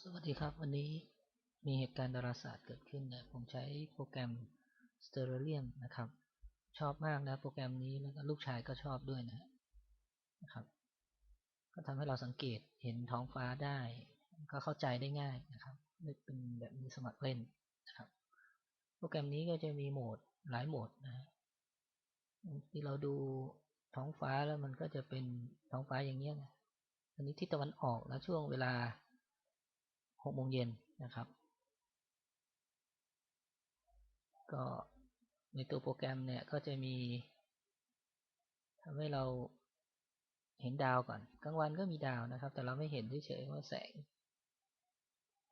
สวัสดีครับวันนี้มีเหตุการณ์ดาราศาสตร์เกิดขึ้นนะผมใช้โปรแกรม Sterlium นะครับ ชอบมากนะโปรแกรมนี้แล้วก็ลูกชายก็ชอบด้วยนะนะครับ ก็ทำให้เราสังเกตเห็นท้องฟ้าได้ ก็เข้าใจได้ง่ายนะครับไม่เป็นแบบมีสมัครเล่นนะครับ โปรแกรมนี้ก็จะมีโหมดหลายโหมดนะที่เราดูท้องฟ้าแล้วมันก็จะเป็นท้องฟ้าอย่างเงี้ยนะอันนี้ทิศตะวันออกแล้วช่วงเวลา หกโมงเย็นนะครับ ก็ในตัวโปรแกรมเนี่ยก็จะมีทำให้เราเห็นดาวก่อน กลางวันก็มีดาวนะครับ แต่เราไม่เห็นเฉยๆว่าแสง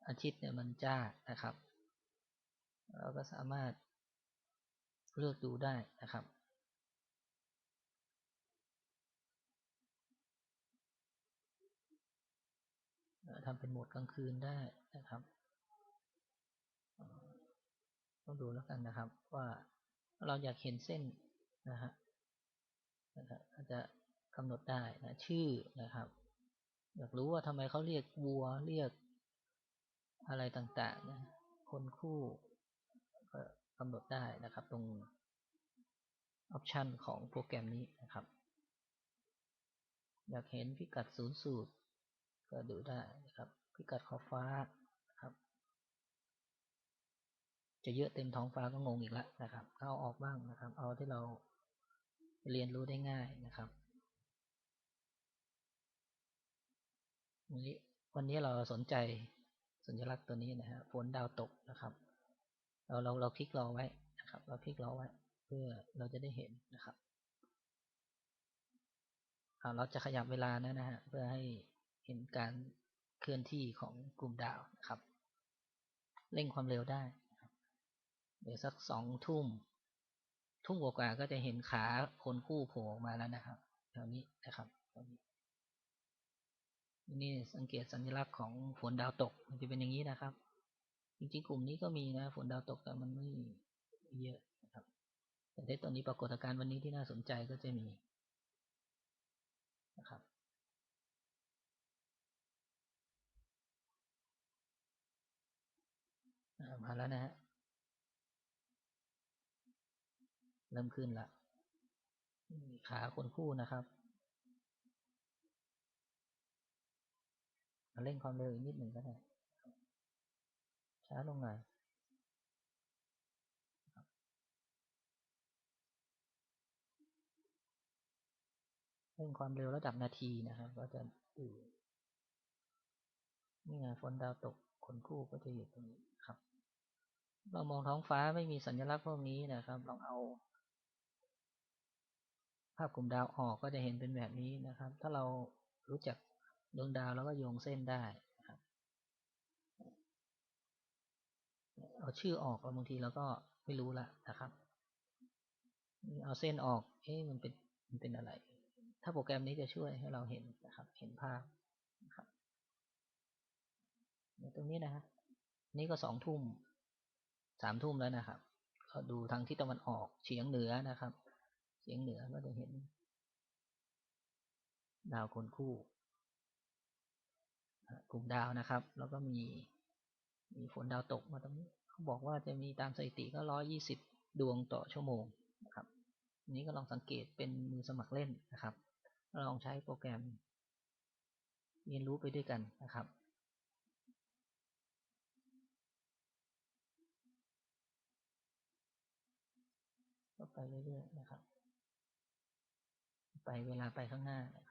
อาทิตย์เนี่ยมันจ้านะครับ เราก็สามารถเลือกดูได้นะครับ ทำเป็นโหมดกลางคืนได้นะครับต้องดูแล้วกันนะครับ ว่าเราอยากเห็นเส้นนะฮะอาจจะกำหนดได้นะชื่อนะครับ อยากรู้ว่าทำไมเขาเรียกวัวเรียกอะไรต่างๆนะคนคู่ก็กำหนดได้นะครับ ตรงออปชันของโปรแกรมนี้นะครับ อยากเห็นพิกัดศูนย์สูตร ก็ดูได้นะครับ พิกัดขอบฟ้าครับ จะเยอะเต็มท้องฟ้าก็งงอีกแล้วนะครับเอาออกบ้างนะครับ เอาที่เราเรียนรู้ได้ง่ายนะครับวันนี้วันนี้เราสนใจสัญลักษณ์ตัวนี้นะฮะฝนดาวตกนะครับเราเราเราคลิกรอไว้นะครับ เราคลิกรอไว้ เพื่อเราจะได้เห็นนะครับเราจะขยับเวลานะนะฮะเพื่อให้ เห็นการเคลื่อนที่ของกลุ่มดาวนะครับ เร่งความเร็วได้เดี๋ยวสักสองทุ่ม ทุ่มกว่าก็จะเห็นขาคนคู่โผล่ออกมาแล้วนะครับแถวนี้นะครับตรงนี้นี่สังเกตสัญลักษณ์ของฝนดาวตก มันจะเป็นอย่างนี้นะครับ จริงๆ กลุ่มนี้ก็มีนะ ฝนดาวตกแต่มันไม่เยอะนะครับ แต่ในตอนนี้ปรากฏการณ์วันนี้ที่น่าสนใจก็จะมีนะครับ มาแล้วนะฮะ เริ่มขึ้นละ ขาคนคู่นะครับเร่งความเร็วอีกนิดหนึ่งก็ได้ช้าลงหน่อยเร่งความเร็วระดับนาทีนะครับ ก็จะดูนี่ไงฝนดาวตกคนคู่ก็จะอยู่ตรงนี้ครับ เรามองท้องฟ้าไม่มีสัญลักษณ์พวกนี้นะครับ ลองเอา ภาพกลุ่มดาวออกก็จะเห็นเป็นแบบนี้นะครับ ถ้าเรารู้จักดวงดาวแล้วก็โยงเส้นได้ครับเอาชื่อออกบางทีเราก็ไม่รู้ละนะครับ เอาเส้นออก เอ๊ะมันเป็นมันเป็นอะไร ถ้าโปรแกรมนี้จะช่วยให้เราเห็นนะครับ เห็นภาพนะครับตรงนี้นะฮะนี่ก็สองทุ่ม สามทุ่มแล้วนะครับ ก็ดูทางทิศตะวันออกเฉียงเหนือนะครับ เฉียงเหนือก็จะเห็น ดาวคนคู่กลุ่มดาวนะครับ แล้วก็มีมีฝนดาวตกมาตรงนี้เขาบอกว่าจะมีตามสถิติก็ร้อยี่สิบดวงต่อชั่วโมงนะครับนี้ก็ลองสังเกตเป็นมือสมัครเล่นนะครับ ลองใช้โปรแกรม เรียนรู้ไปด้วยกันนะครับก็ไป เรื่อยๆนะครับ ไปเวลาไปข้างหน้านะครับ